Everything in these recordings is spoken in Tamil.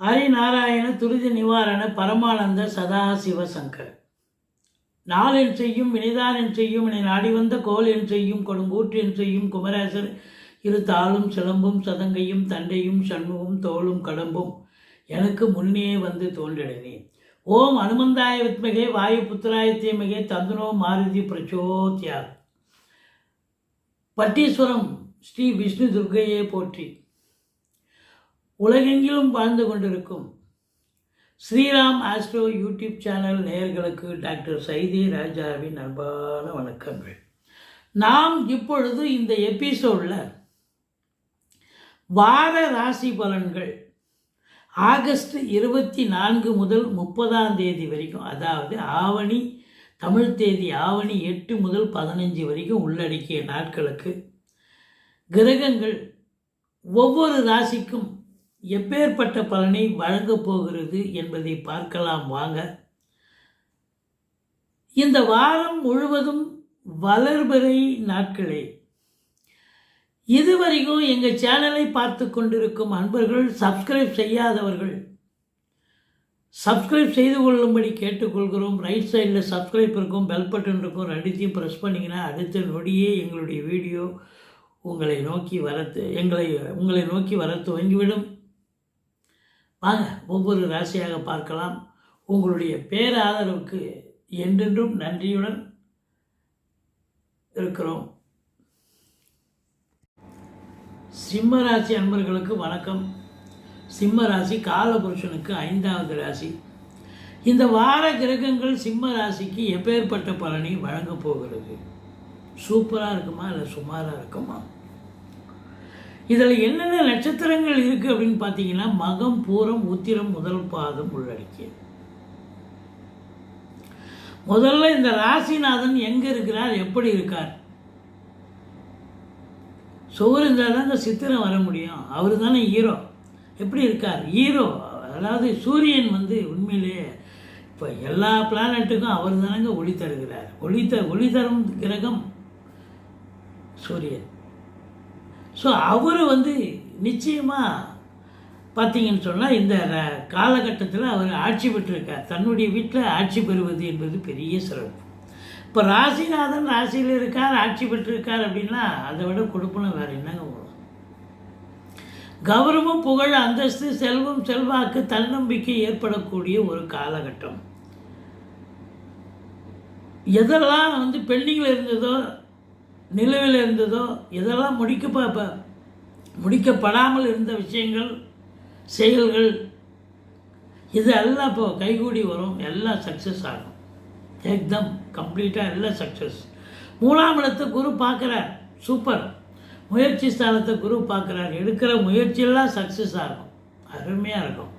ஹரிநாராயண துரித நிவாரண பரமானந்த சதா சங்கர். நாளென் செய்யும் வினைதானென் செய்யும் என்னை நாடி வந்த கோல் என் செய்யும் கொடுங்கூற்று என் செய்யும் குமரேசர் இரு தாளும் சிலம்பும் சதங்கையும் தண்டையும் சண்முகம் தோளும் கடம்பும் எனக்கு முன்னே வந்து தோன்றினேன். ஓம் அனுமந்தாய வித்மகே வாயு புத்திராய தீமகே தந்துனோ மாருதி பிரச்சோத்யா. பட்டீஸ்வரம் ஸ்ரீ விஷ்ணு துர்கையே போற்றி. உலகெங்கிலும் வாழ்ந்து கொண்டிருக்கும் ஸ்ரீராம் ஆஸ்ட்ரோ யூடியூப் சேனல் நேயர்களுக்கு டாக்டர் சைதி ராஜாவின் அன்பான வணக்கங்கள். நாம் இப்பொழுது இந்த எபிசோடில் வார ராசி பலன்கள் ஆகஸ்ட் இருபத்தி நான்கு முதல் முப்பதாம் தேதி வரைக்கும் அதாவது ஆவணி தமிழ் தேதி ஆவணி எட்டு முதல் பதினஞ்சு வரைக்கும் உள்ளடக்கிய நாட்களுக்கு கிரகங்கள் ஒவ்வொரு ராசிக்கும் எப்பேற்பட்ட பலனை வழங்கப் போகிறது என்பதை பார்க்கலாம் வாங்க. இந்த வாரம் முழுவதும் வளர்பிறை நாட்களே. இதுவரைக்கும் எங்கள் சேனலை பார்த்து கொண்டிருக்கும் அன்பர்கள் சப்ஸ்கிரைப் செய்யாதவர்கள் சப்ஸ்கிரைப் செய்து கொள்ளும்படி கேட்டுக்கொள்கிறோம். ரைட் சைடில் சப்ஸ்கிரைப் இருக்கும் பெல் பட்டன் இருக்கும் ரெண்டுத்தையும் ப்ரெஸ் பண்ணிங்கன்னா அடுத்த நொடியே எங்களுடைய வீடியோ உங்களை நோக்கி வரத்து எங்களை உங்களை நோக்கி வர துவங்கிவிடும். வாங்க ஒவ்வொரு ராசியாக பார்க்கலாம். உங்களுடைய பேராதரவுக்கு என்றென்றும் நன்றியுடன் இருக்கிறோம். சிம்ம ராசி அன்பர்களுக்கு வணக்கம். சிம்ம ராசி காலபுருஷனுக்கு ஐந்தாவது ராசி. இந்த வார கிரகங்கள் சிம்ம ராசிக்கு எப்பேற்பட்ட பலனை வழங்கப் போகிறது? சூப்பராக இருக்குமா இல்லை சுமாராக இருக்குமா? இதில் என்னென்ன நட்சத்திரங்கள் இருக்குது அப்படின்னு பார்த்தீங்கன்னா மகம் பூரம் உத்திரம் முதல் பாதம் உள்ளடக்கியது முதல்ல இந்த ராசிநாதன் எங்கே இருக்கிறார்? எப்படி இருக்கார்? சுவர் இருந்தால் தான் இந்த சித்திரம் வர முடியும். அவர் தானே ஹீரோ. எப்படி இருக்கார்? ஹீரோ. அதாவது சூரியன் வந்து உண்மையிலேயே இப்போ எல்லா பிளானட்டுக்கும் அவர் தானங்க ஒளி தருகிறார். ஒளி த ஒளி தரும் கிரகம் சூரியன். ஸோ அவர் வந்து நிச்சயமாக பார்த்தீங்கன்னு சொன்னால் இந்த காலகட்டத்தில் அவர் ஆட்சி பெற்றிருக்கார். தன்னுடைய வீட்டில் ஆட்சி பெறுவது என்பது பெரிய சிறப்பு. இப்போ ராசிநாதன் ராசியில் இருக்கார் ஆட்சி பெற்றிருக்கார் அப்படின்னா அதை விட கொடுப்பனும் வேறு என்னங்க வரும்? கௌரவம் புகழ் அந்தஸ்து செல்வம் செல்வாக்கு தன்னம்பிக்கை ஏற்படக்கூடிய ஒரு காலகட்டம். எதெல்லாம் வந்து பெண்டிங்கில் இருந்ததோ நிலுவையில் இருந்ததோ இதெல்லாம் முடிக்க முடிக்கப்படாமல் இருந்த விஷயங்கள் செயல்கள் இது எல்லாம் இப்போ கைகூடி வரும். எல்லாம் சக்ஸஸ் ஆகும். எக்தம் கம்ப்ளீட்டாக எல்லாம் சக்ஸஸ் மூணாம் இடத்தை குரு பார்க்குறார். சூப்பர் முயற்சி ஸ்தானத்தை குரு பார்க்குறார். எடுக்கிற முயற்சியெல்லாம் சக்ஸஸ் ஆகும். அருமையாக இருக்கும்.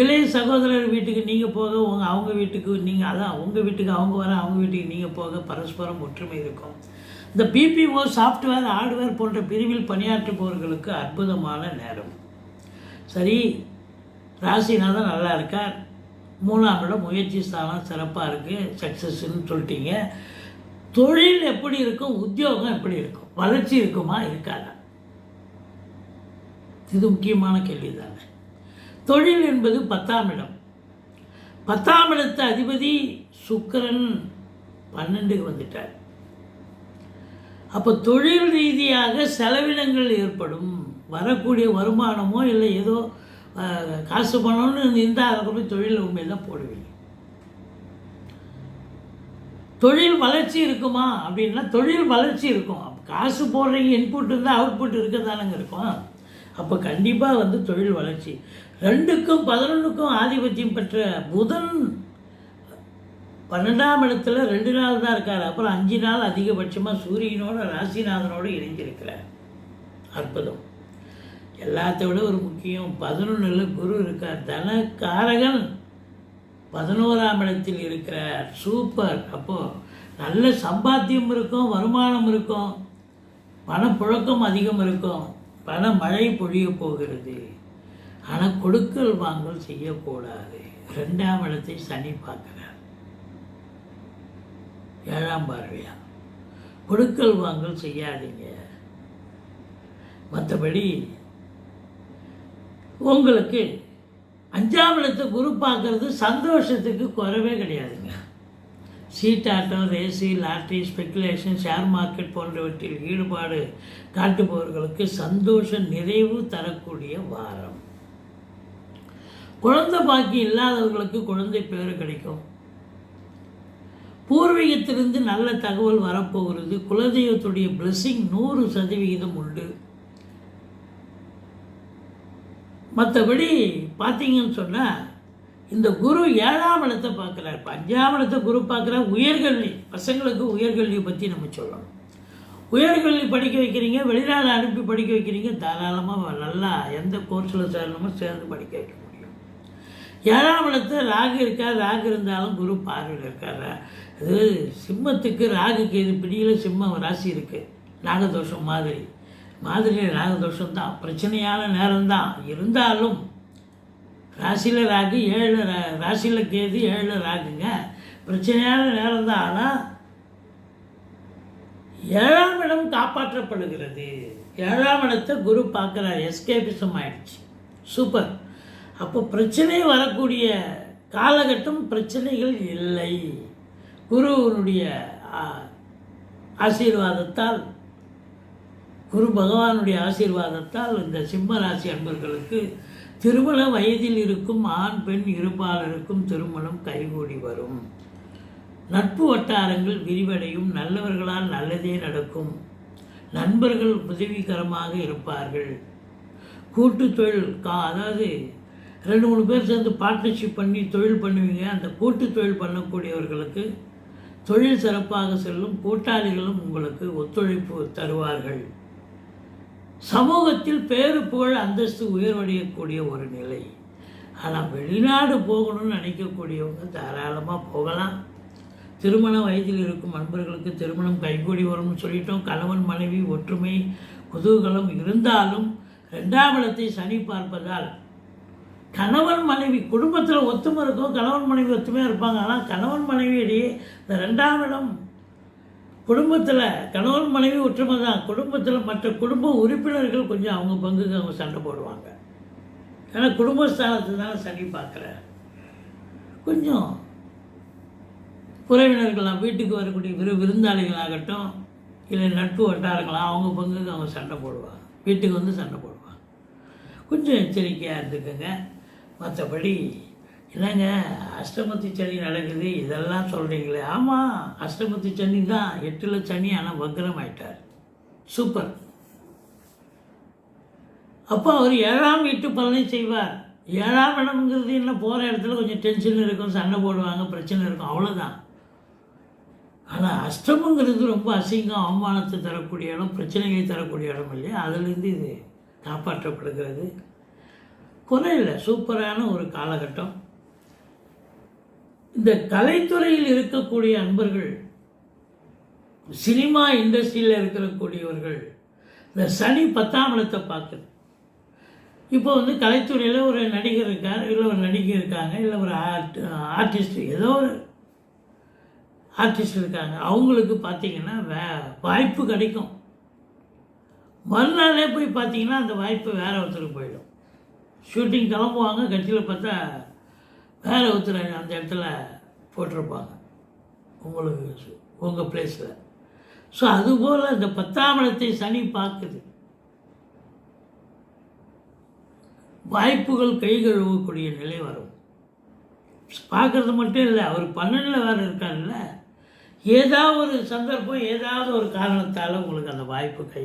இளைய சகோதரர் வீட்டுக்கு நீங்கள் போக உங்கள் அவங்க வீட்டுக்கு நீங்கள் அதான் உங்கள் வீட்டுக்கு அவங்க வர அவங்க வீட்டுக்கு நீங்கள் போக பரஸ்பரம் ஒற்றுமை இருக்கும். இந்த பிபிஓ சாஃப்ட்வேர் ஹார்ட்வேர் போன்ற பிரிவில் பணியாற்றுபவர்களுக்கு அற்புதமான நேரம். சரி ராசிநாதன் நல்லா இருக்கார். மூணாம் இடம் முயற்சி ஸ்தானம் சிறப்பாக இருக்குது சக்ஸஸ்ன்னு சொல்லிட்டீங்க. தொழில் எப்படி இருக்கும்? உத்தியோகம் எப்படி இருக்கும்? வளர்ச்சி இருக்குமா? இருக்காதா? இது முக்கியமான கேள்வி தானே தொழில் என்பது பத்தாம் இடம். பத்தாம் இடத்து அதிபதி சுக்கிரன் பன்னெண்டுக்கு வந்துட்டார். அப்போ தொழில் ரீதியாக செலவினங்கள் ஏற்படும். வரக்கூடிய வருமானமோ இல்லை ஏதோ காசு பணம்னு இருந்தால் அதை போய் தொழில் உண்மையில் தான் போடுவீங்க. தொழில் வளர்ச்சி இருக்குமா அப்படின்னா தொழில் வளர்ச்சி இருக்கும். காசு போடுறீங்க இன்புட் இருந்தால் அவுட்புட் இருக்க தானங்க இருக்கும். அப்போ கண்டிப்பாக வந்து தொழில் வளர்ச்சி. ரெண்டுக்கும் பதினொன்றுக்கும் ஆதிபத்தியம் பெற்ற புதன் பன்னெண்டாம் இடத்துல ரெண்டு நாள் தான் இருக்கார். அப்புறம் அஞ்சு நாள் அதிகபட்சமாக சூரியனோட ராசிநாதனோடு இணைஞ்சிருக்கிறார். அற்புதம். எல்லாத்தை விட ஒரு முக்கியம் பதினொன்றில் குரு இருக்கார். தனக்காரகன் பதினோராம் இடத்தில் இருக்கிறார். சூப்பர். அப்போது நல்ல சம்பாத்தியம் இருக்கும் வருமானம் இருக்கும் பணப்புழக்கம் அதிகம் இருக்கும். பண மழை பொழிய போகிறது. ஆனால் கொடுக்கல் வாங்கல் செய்யக்கூடாது. ரெண்டாம் இடத்தை சனி பார்க்குறார். ஏழாம் பார்வையா? கொடுக்கல் வாங்கல் செய்யாதீங்க. மற்றபடி உங்களுக்கு அஞ்சாம் இடத்தை குரு பார்க்கறது சந்தோஷத்துக்கு குறைவே கிடையாதுங்க. சீட்டாட்டம் ரேசி லாட்ரி ஸ்பெக்குலேஷன் ஷேர் மார்க்கெட் போன்றவற்றில் ஈடுபாடு காட்டுபவர்களுக்கு சந்தோஷ நிறைவு தரக்கூடிய வாரம். குழந்தை பாக்கி இல்லாதவர்களுக்கு குழந்தை பேர் கிடைக்கும். பூர்வீகத்திலிருந்து நல்ல தகவல் வரப்போகிறது. குலதெய்வத்துடைய பிளெஸிங் நூறு சதவிகிதம் உண்டு. மற்றபடி பார்த்தீங்கன்னு சொன்னால் இந்த குரு ஏழாம் இடத்தை பார்க்குறார். இப்போ அஞ்சாம் இடத்தை குரு பார்க்குறார். உயர்கல்வி பசங்களுக்கு உயர்கல்வியை பற்றி நம்ம சொல்லணும். உயர்கல்வி படிக்க வைக்கிறீங்க வெளிநாடு அனுப்பி படிக்க வைக்கிறீங்க தாராளமாக நல்லா எந்த கோர்ஸில் சேரணுமோ சேர்ந்து படிக்க வைக்கணும் ஏழாம் இடத்துல ராகு இருக்கார் ராகு இருந்தாலும் குரு பார்வையில் இருக்கார். அது சிம்மத்துக்கு ராகுக்கு இது பிடியில் சிம்மம் ராசி இருக்குது நாகதோஷம் மாதிரி. மாதிரி ராகதோஷம் தான். பிரச்சனையான நேரம்தான் இருந்தாலும் ராசியில் ராகு ஏழு ரா- ராசியில் கேது ஏழு ராகுங்க. பிரச்சனையான நேரம் தான். ஆனால் ஏழாம் இடம் காப்பாற்றப்படுகிறது. ஏழாம் இடத்தை குரு பார்க்குறார். எஸ்கேபிசம் ஆயிடுச்சு. சூப்பர். அப்போ பிரச்சனை வரக்கூடிய காலகட்டம் பிரச்சனைகள் இல்லை. குருவனுடைய ஆசீர்வாதத்தால் குரு பகவானுடைய ஆசீர்வாதத்தால் இந்த சிம்ம ராசி அன்பர்களுக்கு திருமண வயதில் இருக்கும் ஆண் பெண் இருபாலருக்கும் திருமணம் கைகூடி வரும். நட்பு வட்டாரங்கள் விரிவடையும் நல்லவர்களால் நல்லதே நடக்கும். நண்பர்கள் உதவிகரமாக இருப்பார்கள். கூட்டு தொழில் கா அதாவது ரெண்டு மூணு பேர் சேர்ந்து பார்ட்னர்ஷிப் பண்ணி தொழில் பண்ணுவீங்க. அந்த கூட்டு தொழில் பண்ணக்கூடியவர்களுக்கு தொழில் சிறப்பாக செல்லும் கூட்டாளிகளும் உங்களுக்கு ஒத்துழைப்பு தருவார்கள். சமூகத்தில் பேரு புகழ் அந்தஸ்து உயர்வடையக்கூடிய ஒரு நிலை. ஆனால் வெளிநாடு போகணும்னு நினைக்கக்கூடியவங்க தாராளமாக போகலாம். திருமண வயதில் இருக்கும் நண்பர்களுக்கு திருமணம் கைகூடி வரும்னு சொல்லிட்டோம். கணவன் மனைவி ஒற்றுமை குதூகலம் இருந்தாலும் ரெண்டாம் இடத்தை சனி பார்ப்பதால் கணவன் மனைவி குடும்பத்தில் ஒத்துமை இருக்கும் கணவன் மனைவி ஒத்துமையாக இருப்பாங்க. ஆனால் கணவன் மனைவி இடையே இந்த ரெண்டாம் இடம். குடும்பத்தில் கணவன் மனைவி ஒற்றுமை தான். குடும்பத்தில் மற்ற குடும்ப உறுப்பினர்கள் கொஞ்சம் அவங்க பங்குக்கு அவங்க சண்டை போடுவாங்க. ஏன்னா குடும்பஸ்தானத்தை தான் சனி பார்க்குறேன் கொஞ்சம் உறவினர்களாம் வீட்டுக்கு வரக்கூடிய விரு விருந்தாளிகளாகட்டும் இல்லை நட்பு வட்டாரங்களாம் அவங்க பங்குக்கு அவங்க சண்டை போடுவாங்க. வீட்டுக்கு வந்து சண்டை போடுவாங்க. கொஞ்சம் எச்சரிக்கையாக இருந்துக்கோங்க. மற்றபடி என்னங்க அஷ்டமத்து சனி நடக்குது இதெல்லாம் சொல்கிறீங்களே ஆமாம் அஷ்டமத்து சனி தான் எட்டில் சனி ஆனால் வக்ரம் ஆயிட்டார். சூப்பர். அப்போ அவர் ஏழாம் வீட்டு பலனை செய்வார். ஏழாம் இடம்ங்கிறது என்ன போகிற இடத்துல கொஞ்சம் டென்ஷன் இருக்கும் சண்டை போடுவாங்க பிரச்சனை இருக்கும் அவ்வளோதான் ஆனால் அஷ்டமங்கிறது ரொம்ப அசிங்கம் அவமானத்தை தரக்கூடிய இடம் பிரச்சனைகளை தரக்கூடிய இடம் இல்லையா? அதுலேருந்து இது காப்பாற்றப்படுகிறது. குறையில்லை சூப்பரான ஒரு காலகட்டம். இந்த கலைத்துறையில் இருக்கக்கூடிய அன்பர்கள் சினிமா இண்டஸ்ட்ரியில் இருக்கக்கூடியவர்கள் இந்த சனி பத்தாம் இடத்தை பார்க்குது. இப்போ வந்து கலைத்துறையில் ஒரு நடிகர் இருக்கார் இல்லை ஒரு நடிகை இருக்காங்க இல்லை ஒரு ஆர்ட் ஆர்டிஸ்ட் ஏதோ ஒரு ஆர்டிஸ்ட் இருக்காங்க. அவங்களுக்கு பார்த்தீங்கன்னா வே வாய்ப்பு கிடைக்கும். மறுநாளே போய் பார்த்தீங்கன்னா அந்த வாய்ப்பு வேற ஒருத்தருக்கு போயிடும். ஷூட்டிங் கிளம்புவாங்க கட்சியில் பார்த்தா வேறு ஒருத்தர் அந்த இடத்துல போட்டிருப்பாங்க. உங்களுக்கு உங்கள் பிளேஸில் ஸோ அதுபோல் இந்த பத்தாம் இடத்தை சனி பார்க்குது. வாய்ப்புகள் கை கழுவக்கூடிய நிலை வரும். பார்க்குறது மட்டும் இல்லை அவர் பன்னெண்டில் வேறு இருக்காருல்ல. ஏதாவது ஒரு சந்தர்ப்பம் ஏதாவது ஒரு காரணத்தால் உங்களுக்கு அந்த வாய்ப்பு கை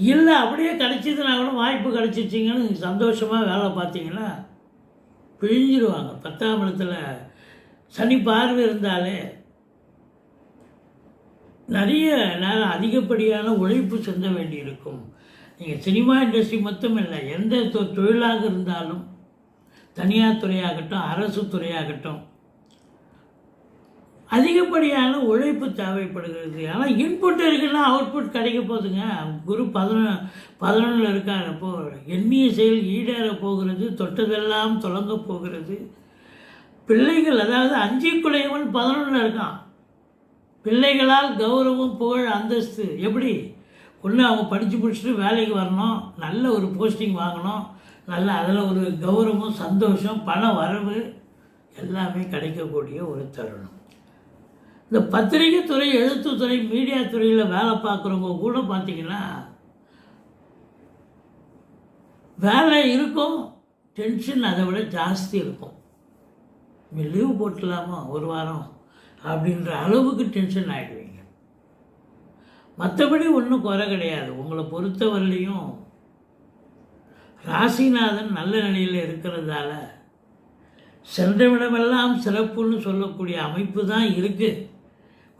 இல்லை அப்படியே கிடச்சிதுனா கூட வாய்ப்பு கிடச்சிச்சிங்கன்னு சந்தோஷமாக வேலை பார்த்தீங்கன்னா பிழிஞ்சிருவாங்க. பத்தாம் இடத்துல சனி பார்வை இருந்தாலே நிறைய நேரம் அதிகப்படியான உழைப்பு செஞ்ச வேண்டியிருக்கும். நீங்கள் சினிமா இண்டஸ்ட்ரி மட்டும் இல்லை எந்த தொ- தொழிலாக இருந்தாலும் தனியார் துறையாகட்டும் அரசு துறையாகட்டும் அதிகப்படியான உழைப்பு தேவைப்படுகிறது. ஆனால் இன்புட் இருக்குன்னா அவுட்புட் கிடைக்க போகுதுங்க. குரு பதினொ பதினொன்றில் இருக்கார். அப்போ எண்ணிய செயல் ஈடேற போகிறது தொட்டதெல்லாம் தொடங்க போகிறது. பிள்ளைகள் அதாவது அஞ்சிக்குடையவன் பதினொன்றில் இருக்கான். பிள்ளைகளால் கௌரவம் புகழ் அந்தஸ்து எப்படி? ஒன்று அவங்க படித்து முடிச்சுட்டு வேலைக்கு வரணும் நல்ல ஒரு போஸ்டிங் வாங்கணும் நல்ல அதில் ஒரு கௌரவம் சந்தோஷம் பண வரவு எல்லாமே கிடைக்கக்கூடிய ஒரு தருணம். இந்த பத்திரிகை துறை எழுத்துத்துறை மீடியா துறையில் வேலை பார்க்குறவங்க கூட பார்த்தீங்கன்னா வேலை இருக்கும் டென்ஷன் அதை விட ஜாஸ்தி இருக்கும். நீ லீவ் போட்டுலாமா? ஒரு வாரம் அப்படின்ற அளவுக்கு டென்ஷன் ஆகிடுவீங்க மற்றபடி ஒன்றும் குறை கிடையாது. உங்களை பொறுத்தவரையிலையும் ராசிநாதன் நல்ல நிலையில் இருக்கிறதால சென்றவிடமெல்லாம் சிறப்புன்னு சொல்லக்கூடிய அமைப்பு தான் இருக்குது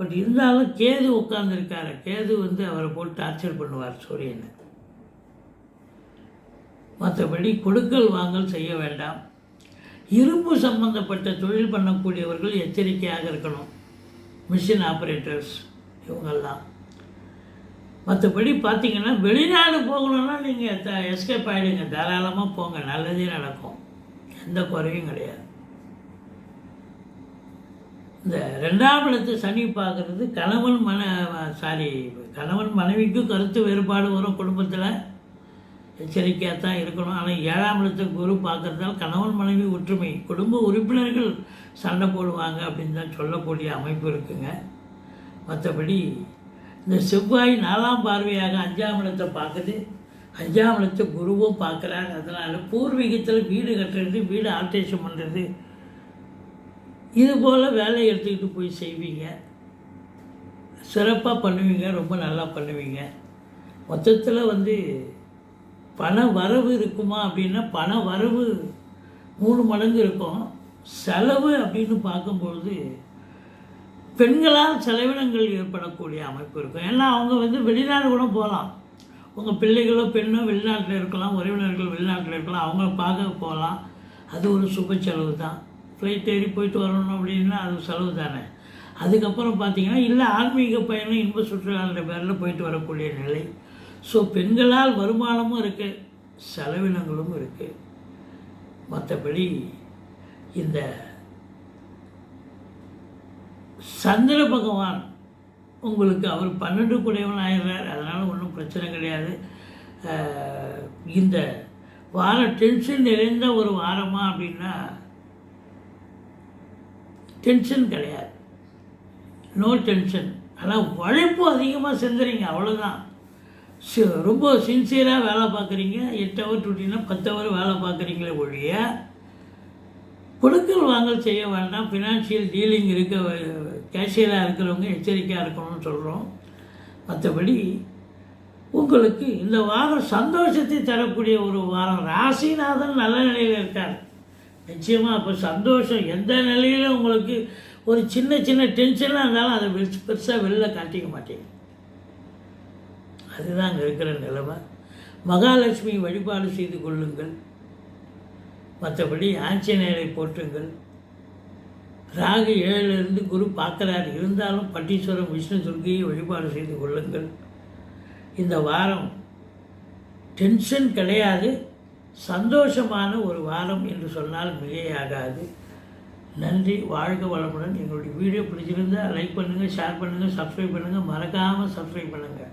பட் இருந்தாலும் கேது உட்கார்ந்துருக்காரு. கேது வந்து அவரை போட்டு டார்ச்சர் பண்ணுவார் சூரியனை. மற்றபடி கொடுக்கல் வாங்கல் செய்ய வேண்டாம். இரும்பு சம்பந்தப்பட்ட தொழில் பண்ணக்கூடியவர்கள் எச்சரிக்கையாக இருக்கணும். மிஷின் ஆப்ரேட்டர்ஸ் இவங்கெல்லாம். மற்றபடி பார்த்தீங்கன்னா வெளிநாடு போகணுன்னா நீங்கள் எஸ்கேப் ஆகிடுங்க தாராளமாக போங்க. நல்லதே நடக்கும். எந்த குறையும் கிடையாது. இந்த ரெண்டாம் இடத்து சனி பார்க்குறது கணவன் மன சாரி கணவன் மனைவிக்கும் கருத்து வேறுபாடு வரும் குடும்பத்தில். எச்சரிக்கையாக தான் இருக்கணும். ஆனால் ஏழாம் இடத்து குரு பார்க்குறதால கணவன் மனைவி ஒற்றுமை குடும்ப உறுப்பினர்கள் சண்டை போடுவாங்க அப்படின்னு தான் சொல்லக்கூடிய அமைப்பு இருக்குங்க. மற்றபடி இந்த செவ்வாய் நாலாம் பார்வையாக அஞ்சாம் இடத்தை பார்க்குது. அஞ்சாம் இடத்தை குருவும் பார்க்குறாரு. அதனால் பூர்வீகத்தில் வீடு கட்டுறது வீடு ஆல்ட்ரேஷன் பண்ணுறது இது போல் வேலையை எடுத்துக்கிட்டு போய் செய்வீங்க. சிறப்பாக பண்ணுவீங்க ரொம்ப நல்லா பண்ணுவீங்க. மொத்தத்தில் வந்து பண வரவு இருக்குமா அப்படின்னா பண வரவு மூணு மடங்கு இருக்கும். செலவு அப்படின்னு பார்க்கும்பொழுது பெண்களால் செலவினங்கள் ஏற்படக்கூடிய அமைப்பு இருக்கும். ஏன்னா அவங்க வந்து வெளிநாடு கூட போகலாம். உங்கள் பிள்ளைகளோ பெண்ணோ வெளிநாட்டில் இருக்கலாம் உறவினர்கள் வெளிநாட்டில் இருக்கலாம் அவங்கள பார்க்க போகலாம். அது ஒரு சுப செலவு தான். ஃப்ளைட் ஏறி போயிட்டு வரணும் அப்படின்னா அது செலவு தானே. அதுக்கப்புறம் பார்த்தீங்கன்னா இல்லை ஆன்மீக பயணம் இன்ப சுற்றுலான்ற பேரில் போயிட்டு வரக்கூடிய நிலை. ஸோ பெண்களால் வருமானமும் இருக்குது செலவினங்களும் இருக்குது மற்றபடி இந்த சந்திர பகவான் உங்களுக்கு அவர் பன்னெண்டு குடையவன் ஆயிடுறார் அதனால் ஒன்றும் பிரச்சனை கிடையாது. இந்த வார டென்ஷன் நிறைந்த ஒரு வாரமாக அப்படின்னா டென்ஷன் கிடையாது. நோ டென்ஷன் ஆனால் உழைப்பு அதிகமாக செஞ்சுறீங்க அவ்வளோதான் ரொம்ப சின்சியராக வேலை பார்க்குறீங்க. எட்டு ஹவர் டூட்டினா பத்து ஹவர் வேலை பார்க்குறீங்களே ஒழிய கொடுக்கல் வாங்கல் செய்ய வேண்டாம். ஃபினான்ஷியல் டீலிங் இருக்க கேஷியராக இருக்கிறவங்க எச்சரிக்கையாக இருக்கணும்னு சொல்கிறோம் மற்றபடி உங்களுக்கு இந்த வாரம் சந்தோஷத்தை தரக்கூடிய ஒரு வாரம். ராசிநாதன் நல்ல நிலையில் இருக்கார். நிச்சயமாக அப்போ சந்தோஷம் எந்த நிலையிலும் உங்களுக்கு ஒரு சின்ன சின்ன டென்ஷனாக இருந்தாலும் அதை பெருசு பெருசாக வெளில காட்டிக்க மாட்டீங்க. அதுதான் அங்கே இருக்கிற நிலைமை. மகாலட்சுமி வழிபாடு செய்து கொள்ளுங்கள். மற்றபடி ஆஞ்சநேயரை போற்றுங்கள். ராகு ஏழிலிருந்து குரு பார்க்குறார். இருந்தாலும் பட்டீஸ்வரம் விஷ்ணு துர்க்கையை வழிபாடு செய்து கொள்ளுங்கள். இந்த வாரம் டென்ஷன் கிடையாது. சந்தோஷமான ஒரு வாரம் என்று சொன்னால் மிகையாகாது. நன்றி வாழ்க வளமுடன். எங்களுடைய வீடியோ பிடிச்சிருந்தா லைக் பண்ணுங்கள் ஷேர் பண்ணுங்கள் சப்ஸ்கிரைப் பண்ணுங்கள் மறக்காமல் சப்ஸ்கிரைப் பண்ணுங்கள்